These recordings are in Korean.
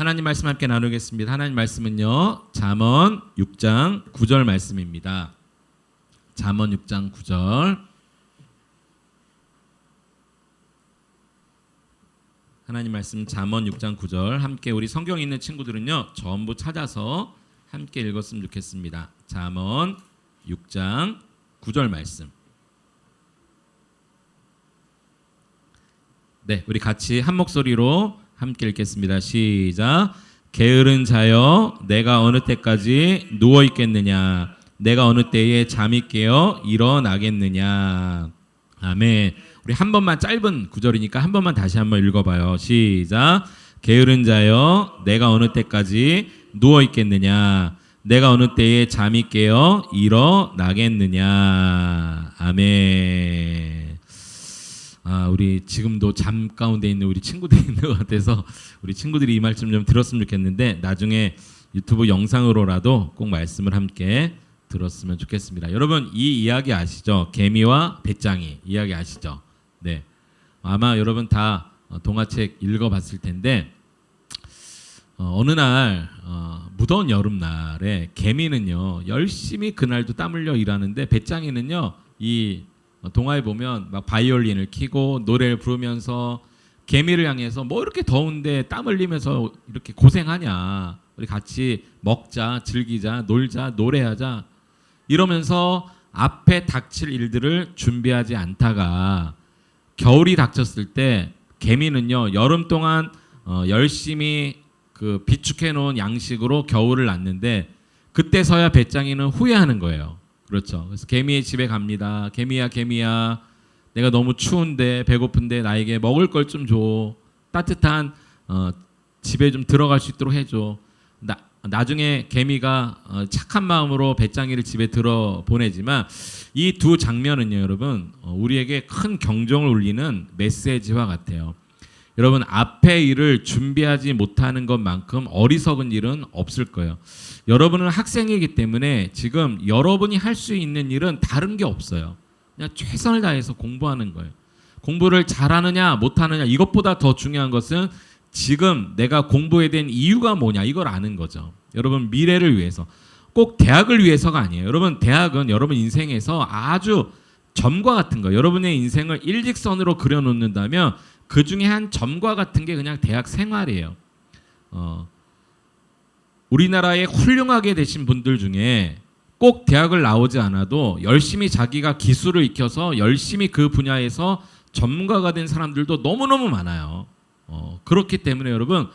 하나님 말씀 함께 나누겠습니다. 하나님 말씀은요. 잠언 6장 9절 말씀입니다. 잠언 6장 9절 하나님 말씀 잠언 6장 9절 함께 우리 성경 있는 친구들은요. 전부 찾아서 함께 읽었으면 좋겠습니다. 잠언 6장 9절 말씀. 네, 우리 같이 한 목소리로 함께 읽겠습니다. 시작. 게으른 자여, 내가 어느 때까지 누워 있겠느냐? 내가 어느 때에 잠이 깨어 일어나겠느냐? 아멘. 우리 한 번만 짧은 구절이니까 한 번만 다시 한번 읽어봐요. 시작. 게으른 자여, 내가 어느 때까지 누워 있겠느냐? 내가 어느 때에 잠이 깨어 일어나겠느냐? 아멘. 아, 우리 지금도 잠 가운데 있는 우리 친구들이 있는 것 같아서 우리 친구들이 이 말씀 좀 들었으면 좋겠는데 나중에 유튜브 영상으로라도 꼭 말씀을 함께 들었으면 좋겠습니다. 여러분 이 이야기 아시죠? 개미와 배짱이 이야기 아시죠? 네. 아마 여러분 다 어, 동화책 읽어봤을 텐데 어, 어느 날 어, 무더운 여름날에 개미는요 열심히 그날도 땀 흘려 일하는데 배짱이는요 이 동화에 보면 막 바이올린을 키고 노래를 부르면서 개미를 향해서 뭐 이렇게 더운데 땀 흘리면서 이렇게 고생하냐 우리 같이 먹자 즐기자 놀자 노래하자 이러면서 앞에 닥칠 일들을 준비하지 않다가 겨울이 닥쳤을 때 개미는요 여름 동안 어, 열심히 그 비축해 놓은 양식으로 겨울을 났는데 그때서야 배짱이는 후회하는 거예요. 그렇죠. 그래서 개미의 집에 갑니다. 개미야 개미야 내가 너무 추운데 배고픈데 나에게 먹을 걸 좀 줘. 따뜻한 어, 집에 좀 들어갈 수 있도록 해줘. 나, 나중에 개미가 어, 착한 마음으로 배짱이를 집에 들어 보내지만 이 두 장면은요, 여러분 어, 우리에게 큰 경종을 울리는 메시지와 같아요. 여러분 앞에 일을 준비하지 못하는 것만큼 어리석은 일은 없을 거예요. 여러분은 학생이기 때문에 지금 여러분이 할 수 있는 일은 다른 게 없어요. 그냥 최선을 다해서 공부하는 거예요. 공부를 잘하느냐 못하느냐 이것보다 더 중요한 것은 지금 내가 공부에 대한 이유가 뭐냐 이걸 아는 거죠. 여러분 미래를 위해서 꼭 대학을 위해서가 아니에요. 여러분 대학은 여러분 인생에서 아주 점과 같은 거. 여러분의 인생을 일직선으로 그려놓는다면 그 중에 한 점과 같은 게 그냥 대학 생활이에요. 어, 우리나라에 훌륭하게 되신 분들 중에 꼭 대학을 나오지 않아도 열심히 자기가 기술을 익혀서 열심히 그 분야에서 전문가가 된 사람들도 너무너무 많아요. 어, 그렇기 때문에 여러분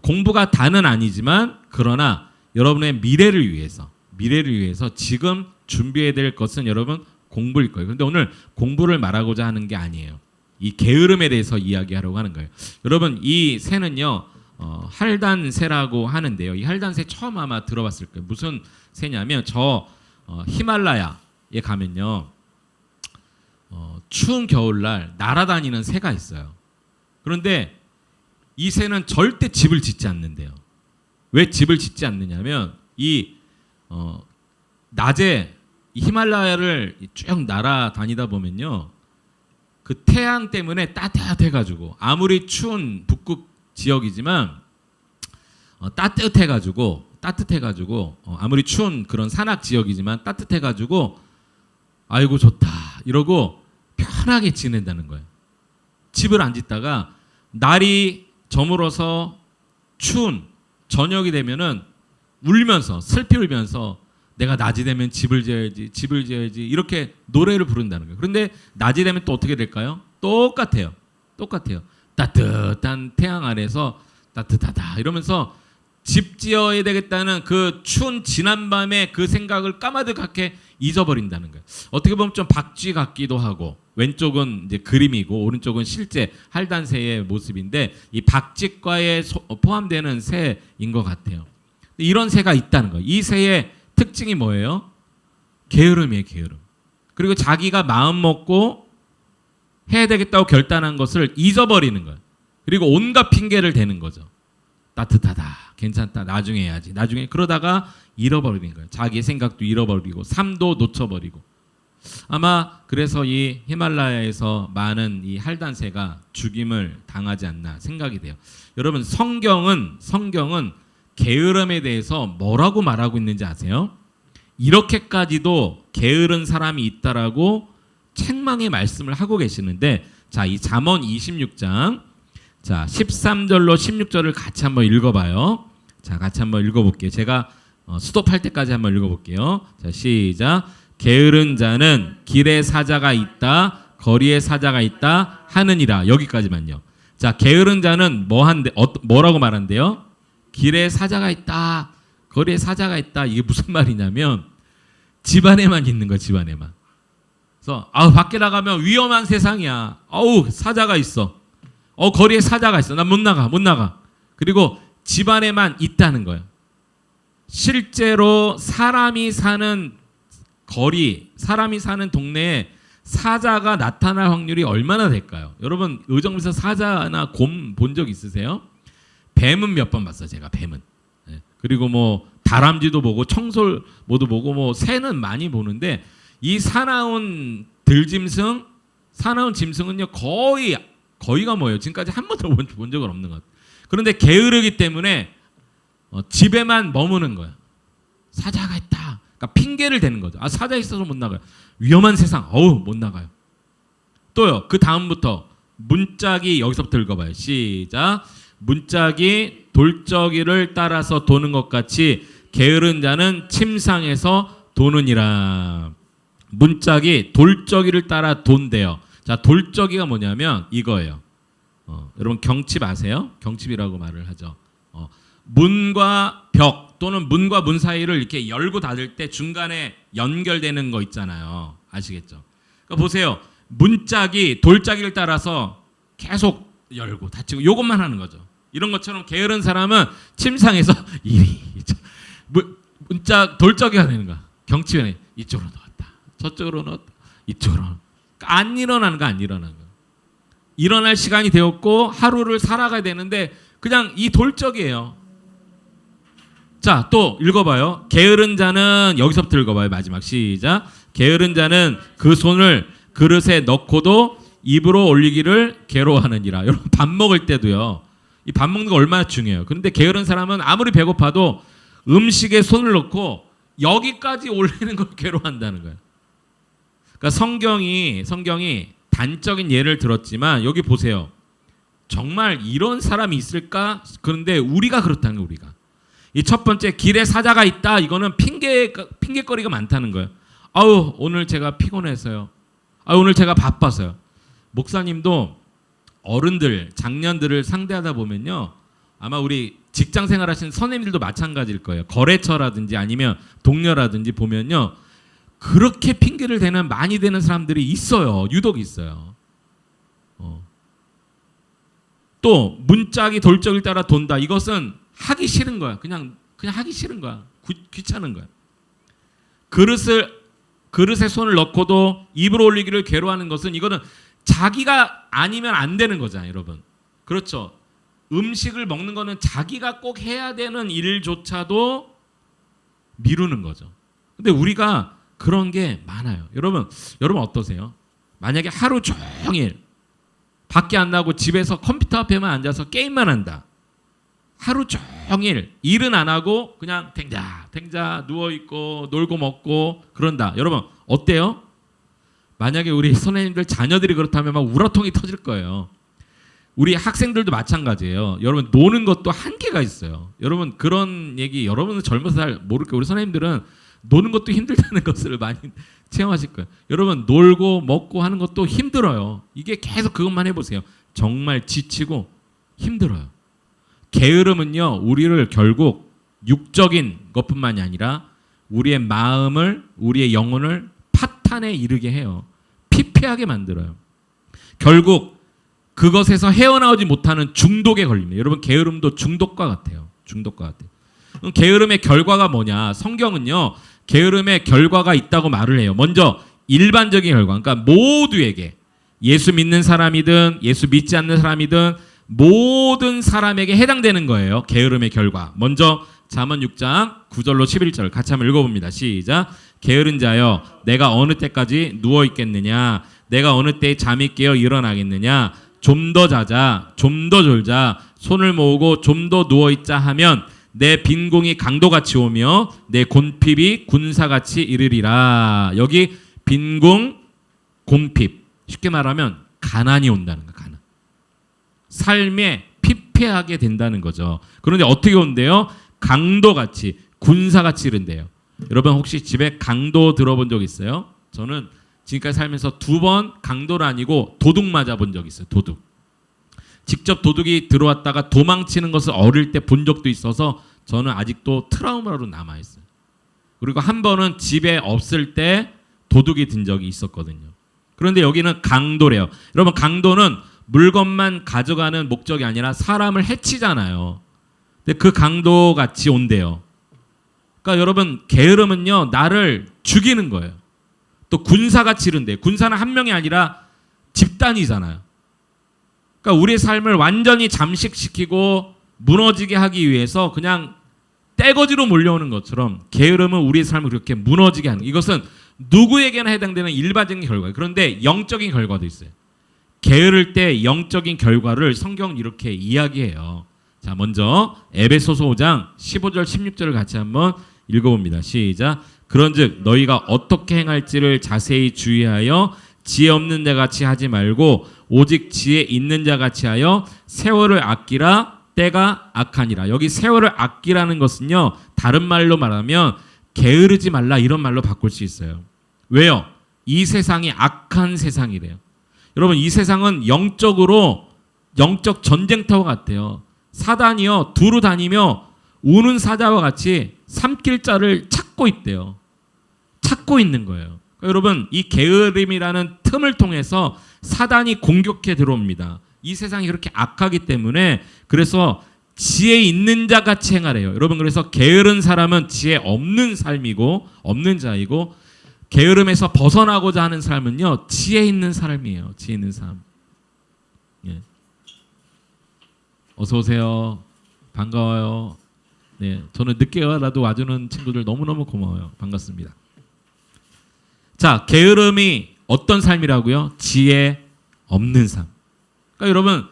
공부가 다는 아니지만 그러나 여러분의 미래를 위해서 미래를 위해서 지금 준비해야 될 것은 여러분 공부일 거예요. 그런데 오늘 공부를 말하고자 하는 게 아니에요. 이 게으름에 대해서 이야기하려고 하는 거예요. 여러분 이 새는요 어, 할단새라고 하는데요. 이 할단새 처음 아마 들어봤을 거예요. 무슨 새냐면 저 어, 히말라야에 가면요 어, 추운 겨울날 날아다니는 새가 있어요. 그런데 이 새는 절대 집을 짓지 않는데요. 왜 집을 짓지 않느냐면 이 어, 낮에 이 히말라야를 쭉 날아다니다 보면요. 그 태양 때문에 따뜻해가지고 아무리 추운 북극 지역이지만 어, 따뜻해가지고 따뜻해가지고 어, 아무리 추운 그런 산악 지역이지만 따뜻해가지고 아이고 좋다 이러고 편하게 지낸다는 거예요. 집을 안 짓다가 날이 저물어서 추운 저녁이 되면은 울면서 슬피 울면서 내가 낮이 되면 집을 지어야지 집을 지어야지 이렇게 노래를 부른다는 거예요. 그런데 낮이 되면 또 어떻게 될까요? 똑같아요. 똑같아요. 따뜻한 태양 아래서 따뜻하다 이러면서 집 지어야 되겠다는 그 추운 지난 밤의 그 생각을 까마득하게 잊어버린다는 거예요. 어떻게 보면 좀 박쥐 같기도 하고 왼쪽은 이제 그림이고 오른쪽은 실제 할단새의 모습인데 이 박쥐과에 소- 포함되는 새인 것 같아요. 이런 새가 있다는 거예요. 이 새의 특징이 뭐예요? 게으름이에요, 게으름. 그리고 자기가 마음 먹고 해야 되겠다고 결단한 것을 잊어버리는 거예요. 그리고 온갖 핑계를 대는 거죠. 따뜻하다, 괜찮다, 나중에 해야지. 나중에 그러다가 잃어버리는 거예요. 자기의 생각도 잃어버리고 삶도 놓쳐버리고. 아마 그래서 이 히말라야에서 많은 이 할단새가 죽임을 당하지 않나 생각이 돼요. 여러분 성경은 성경은 게으름에 대해서 뭐라고 말하고 있는지 아세요? 이렇게까지도 게으른 사람이 있다라고 책망의 말씀을 하고 계시는데 자, 이 잠언 26장 자, 13절로 16절을 같이 한번 읽어 봐요. 자, 같이 한번 읽어 볼게요. 제가 어, 스톱할 때까지 한번 읽어 볼게요. 자, 시작. 게으른 자는 길에 사자가 있다, 거리에 사자가 있다 하느니라. 여기까지만요. 자, 게으른 자는 뭐 한데 어, 뭐라고 말한대요? 길에 사자가 있다, 거리에 사자가 있다. 이게 무슨 말이냐면 집 안에만 있는 거야, 집 안에만. 그래서 아 밖에 나가면 위험한 세상이야. 어우 사자가 있어. 어 거리에 사자가 있어. 난못 나가, 못 나가. 그리고 집 안에만 있다는 거예요. 실제로 사람이 사는 거리, 사람이 사는 동네에 사자가 나타날 확률이 얼마나 될까요? 여러분 의정부에서 사자나 곰 본 적 있으세요? 뱀은 몇 번 봤어요, 제가 뱀은. 예. 그리고 뭐 다람쥐도 보고 청솔 모두 보고 뭐 새는 많이 보는데 이 사나운 들짐승, 사나운 짐승은요 거의 거의가 뭐예요? 지금까지 한 번도 본, 본 적은 없는 것. 그런데 게으르기 때문에 어, 집에만 머무는 거야. 사자가 있다. 그러니까 핑계를 대는 거죠. 아 사자 있어서 못 나가요. 위험한 세상. 어우 못 나가요. 또요. 그 다음부터 문짝이 여기서부터 읽어봐요. 시작. 문짝이 돌적이를 따라서 도는 것 같이 게으른 자는 침상에서 도느니라. 문짝이 돌적이를 따라 돈대요. 자, 돌적이가 뭐냐면 이거예요. 어, 여러분 경칩 아세요? 경칩이라고 말을 하죠. 어, 문과 벽 또는 문과 문 사이를 이렇게 열고 닫을 때 중간에 연결되는 거 있잖아요. 아시겠죠? 그러니까 보세요. 문짝이 돌짝이를 따라서 계속 열고 닫히고 요것만 하는 거죠. 이런 것처럼 게으른 사람은 침상에서 이리 저- 문- 문짝 돌짝이가 되는 거야. 경치에 이쪽으로 넣었다. 저쪽으로 넣었다. 이쪽으로 안 일어나는 거 안 일어나는 거. 일어날 시간이 되었고 하루를 살아가야 되는데 그냥 이 돌적이에요. 자, 또 읽어봐요. 게으른 자는 여기서부터 읽어봐요. 마지막 시작. 게으른 자는 그 손을 그릇에 넣고도 입으로 올리기를 괴로워하느니라. 여러분 밥 먹을 때도요. 이 밥 먹는 거 얼마나 중요해요. 그런데 게으른 사람은 아무리 배고파도 음식에 손을 넣고 여기까지 올리는 걸 괴로워한다는 거예요. 그러니까 성경이 성경이 단적인 예를 들었지만 여기 보세요. 정말 이런 사람이 있을까? 그런데 우리가 그렇다는 거예요, 우리가. 이 첫 번째 길에 사자가 있다. 이거는 핑계 핑계거리가 많다는 거예요. 아우 오늘 제가 피곤해서요. 아 오늘 제가 바빠서요. 목사님도 어른들, 장년들을 상대하다 보면요. 아마 우리 직장 생활하시는 선생님들도 마찬가지일 거예요. 거래처라든지 아니면 동료라든지 보면요. 그렇게 핑계를 대는 많이 되는 사람들이 있어요. 유독 있어요. 어. 또 문짝이 돌적을 따라 돈다. 이것은 하기 싫은 거야. 그냥 그냥 하기 싫은 거야. 구- 귀찮은 거야. 그릇을 그릇에 손을 넣고도 입으로 올리기를 괴로워하는 것은 이거는 자기가 아니면 안 되는 거잖아요, 여러분. 그렇죠. 음식을 먹는 거는 자기가 꼭 해야 되는 일조차도 미루는 거죠. 근데 우리가 그런 게 많아요. 여러분, 여러분 어떠세요? 만약에 하루 종일 밖에 안 나고 집에서 컴퓨터 앞에만 앉아서 게임만 한다. 하루 종일 일은 안 하고 그냥 탱자 탱자 누워 있고 놀고 먹고 그런다. 여러분 어때요? 만약에 우리 선생님들 자녀들이 그렇다면 막 우라통이 터질 거예요. 우리 학생들도 마찬가지예요. 여러분 노는 것도 한계가 있어요. 여러분 그런 얘기 여러분은 젊어서 잘 모를 거예요. 우리 선생님들은 노는 것도 힘들다는 것을 많이 체험하실 거예요. 여러분 놀고 먹고 하는 것도 힘들어요. 이게 계속 그것만 해보세요. 정말 지치고 힘들어요. 게으름은요 우리를 결국 육적인 것뿐만이 아니라 우리의 마음을 우리의 영혼을 파탄에 이르게 해요. 피폐하게 만들어요. 결국 그것에서 헤어나오지 못하는 중독에 걸립니다. 여러분 게으름도 중독과 같아요. 중독과 같아요. 게으름의 결과가 뭐냐? 성경은요 게으름의 결과가 있다고 말을 해요. 먼저 일반적인 결과, 그러니까 모두에게 예수 믿는 사람이든 예수 믿지 않는 사람이든 모든 사람에게 해당되는 거예요. 게으름의 결과. 먼저 잠언 6장 9절로 11절 같이 한번 읽어봅니다. 시작. 게으른 자여 내가 어느 때까지 누워 있겠느냐? 내가 어느 때 잠이 깨어 일어나겠느냐? 좀 더 자자 좀 더 졸자 손을 모으고 좀 더 누워 있자 하면 내 빈공이 강도같이 오며 내 곤핍이 군사같이 이르리라. 여기 빈공 곤핍. 쉽게 말하면 가난이 온다는 거 가난. 삶에 피폐하게 된다는 거죠. 그런데 어떻게 온대요? 강도같이 군사같이 이른대요 여러분 혹시 집에 강도 들어본 적 있어요? 저는 지금까지 살면서 두 번 강도는 아니고 도둑 맞아 본 적 있어요. 도둑. 직접 도둑이 들어왔다가 도망치는 것을 어릴 때 본 적도 있어서 저는 아직도 트라우마로 남아 있어요. 그리고 한 번은 집에 없을 때 도둑이 든 적이 있었거든요. 그런데 여기는 강도래요. 여러분 강도는 물건만 가져가는 목적이 아니라 사람을 해치잖아요. 근데 그 강도 같이 온대요. 그러니까 여러분 게으름은요 나를 죽이는 거예요. 또 군사가 치른데 군사는 한 명이 아니라 집단이잖아요. 그러니까 우리의 삶을 완전히 잠식시키고 무너지게 하기 위해서 그냥 떼거지로 몰려오는 것처럼 게으름은 우리의 삶을 그렇게 무너지게 하는 이것은 누구에게나 해당되는 일반적인 결과예요. 그런데 영적인 결과도 있어요. 게으를 때 영적인 결과를 성경은 이렇게 이야기해요. 자, 먼저 에베소서 5장 15절 16절을 같이 한번 읽어봅니다. 시작. 그런즉 너희가 어떻게 행할지를 자세히 주의하여 지혜 없는 자 같이 하지 말고 오직 지혜 있는 자 같이 하여 세월을 아끼라 때가 악하니라. 여기 세월을 아끼라는 것은요. 다른 말로 말하면 게으르지 말라 이런 말로 바꿀 수 있어요. 왜요? 이 세상이 악한 세상이래요. 여러분 이 세상은 영적으로 영적 전쟁터와 같아요. 사단이요 두루 다니며 우는 사자와 같이 삼킬 자를 찾고 있대요. 찾고 있는 거예요. 그러니까 여러분 이 게으름이라는 틈을 통해서 사단이 공격해 들어옵니다. 이 세상이 그렇게 악하기 때문에 그래서 지혜 있는 자 같이 행하래요. 여러분 그래서 게으른 사람은 지혜 없는 삶이고 없는 자이고 게으름에서 벗어나고자 하는 삶은요 지혜 있는 삶이에요. 지혜 있는 삶. 예. 어서 오세요. 반가워요. 네, 저는 늦게라도 와주는 친구들 너무 너무 고마워요. 반갑습니다. 자, 게으름이 어떤 삶이라고요? 지혜 없는 삶. 그러니까 여러분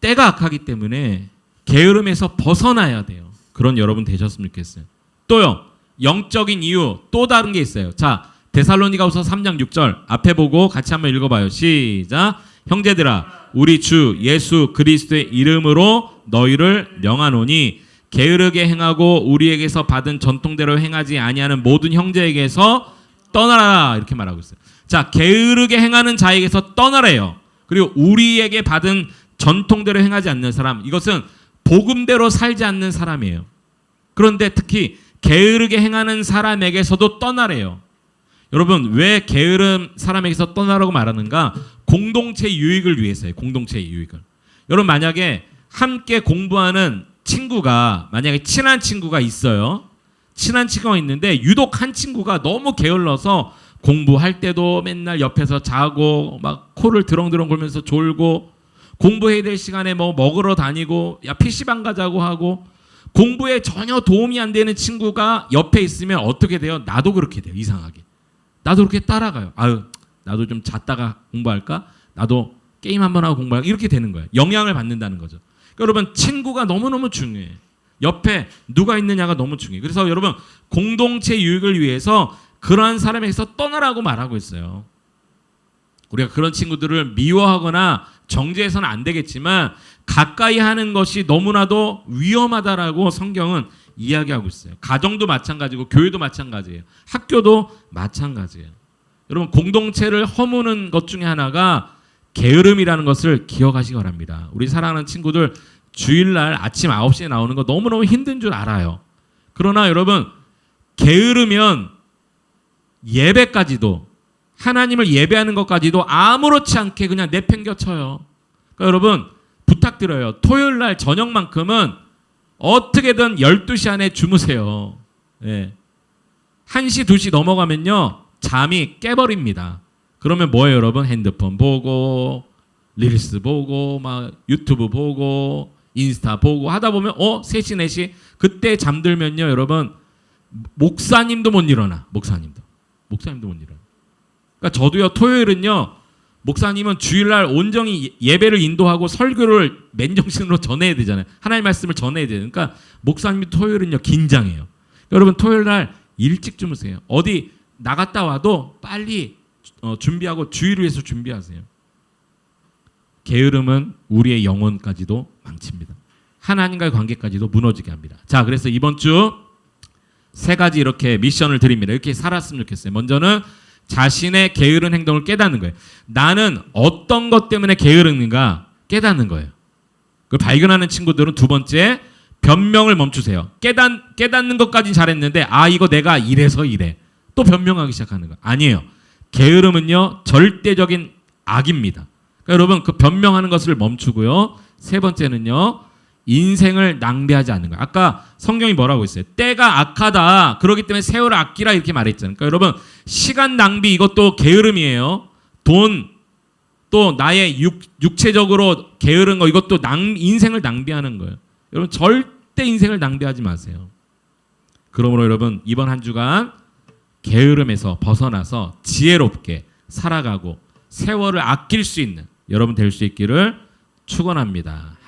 때가 악하기 때문에 게으름에서 벗어나야 돼요. 그런 여러분 되셨으면 좋겠어요. 또요. 영적인 이유 또 다른 게 있어요. 자, 데살로니가후서 3장 6절 앞에 보고 같이 한번 읽어 봐요. 시작. 형제들아 우리 주 예수 그리스도의 이름으로 너희를 명하노니 게으르게 행하고 우리에게서 받은 전통대로 행하지 아니하는 모든 형제에게서 떠나라 이렇게 말하고 있어요. 자, 게으르게 행하는 자에게서 떠나래요. 그리고 우리에게 받은 전통대로 행하지 않는 사람 이것은 복음대로 살지 않는 사람이에요. 그런데 특히 게으르게 행하는 사람에게서도 떠나래요. 여러분 왜 게으름 사람에게서 떠나라고 말하는가? 공동체 유익을 위해서요. 공동체 유익을. 여러분 만약에 함께 공부하는 친구가 만약에 친한 친구가 있어요. 친한 친구가 있는데 유독 한 친구가 너무 게을러서 공부할 때도 맨날 옆에서 자고 막 코를 드렁드렁 골면서 졸고 공부해야 될 시간에 뭐 먹으러 다니고 야 PC방 가자고 하고 공부에 전혀 도움이 안 되는 친구가 옆에 있으면 어떻게 돼요? 나도 그렇게 돼요. 이상하게. 나도 그렇게 따라가요. 아유, 나도 좀 잤다가 공부할까? 나도 게임 한번 하고 공부할까? 이렇게 되는 거예요. 영향을 받는다는 거죠. 여러분, 친구가 너무너무 중요해. 옆에 누가 있느냐가 너무 중요해. 그래서 여러분, 공동체 유익을 위해서 그러한 사람에게서 떠나라고 말하고 있어요. 우리가 그런 친구들을 미워하거나 정죄해서는 안 되겠지만 가까이 하는 것이 너무나도 위험하다라고 성경은 이야기하고 있어요. 가정도 마찬가지고 교회도 마찬가지예요. 학교도 마찬가지예요. 여러분 공동체를 허무는 것 중에 하나가 게으름이라는 것을 기억하시기 바랍니다. 우리 사랑하는 친구들 주일날 아침 9시에 나오는 거 너무너무 힘든 줄 알아요. 그러나 여러분 게으르면 예배까지도 하나님을 예배하는 것까지도 아무렇지 않게 그냥 내팽겨쳐요. 그러니까 여러분 부탁드려요. 토요일 날 저녁만큼은 어떻게든 12시 안에 주무세요. 예. 1시, 2시 넘어가면요. 잠이 깨버립니다. 그러면 뭐예요, 여러분? 핸드폰 보고, 릴스 보고, 막 유튜브 보고, 인스타 보고 하다 보면 어, 3시, 4시 그때 잠들면요, 여러분 목사님도 못 일어나. 목사님도. 목사님도 못 일어나. 그러니까 저도요 토요일은요 목사님은 주일날 온전히 예- 예배를 인도하고 설교를 맨정신으로 전해야 되잖아요. 하나님의 말씀을 전해야 돼요. 그러니까 목사님이 토요일은요 긴장해요. 여러분 토요일날 일찍 주무세요. 어디 나갔다 와도 빨리 어, 준비하고 주일을 위해서 준비하세요. 게으름은 우리의 영혼까지도 망칩니다. 하나님과의 관계까지도 무너지게 합니다. 자, 그래서 이번 주 세 가지 이렇게 미션을 드립니다. 이렇게 살았으면 좋겠어요. 먼저는 자신의 게으른 행동을 깨닫는 거예요. 나는 어떤 것 때문에 게으른가 깨닫는 거예요. 그걸 발견하는 친구들은 두 번째 변명을 멈추세요. 깨닫 깨닫는 것까진 잘했는데 아 이거 내가 이래서 이래 또 변명하기 시작하는 거 아니에요. 게으름은요 절대적인 악입니다. 그러니까 여러분 그 변명하는 것을 멈추고요. 세 번째는요 인생을 낭비하지 않는 거예요. 아까 성경이 뭐라고 했어요? 때가 악하다. 그렇기 때문에 세월을 아끼라 이렇게 말했잖아요. 그러니까 여러분 시간 낭비 이것도 게으름이에요. 돈 또 나의 육, 육체적으로 게으른 거 이것도 낭, 인생을 낭비하는 거예요. 여러분 절대 인생을 낭비하지 마세요. 그러므로 여러분 이번 한 주간 게으름에서 벗어나서 지혜롭게 살아가고 세월을 아낄 수 있는 여러분 될 수 있기를 축원합니다.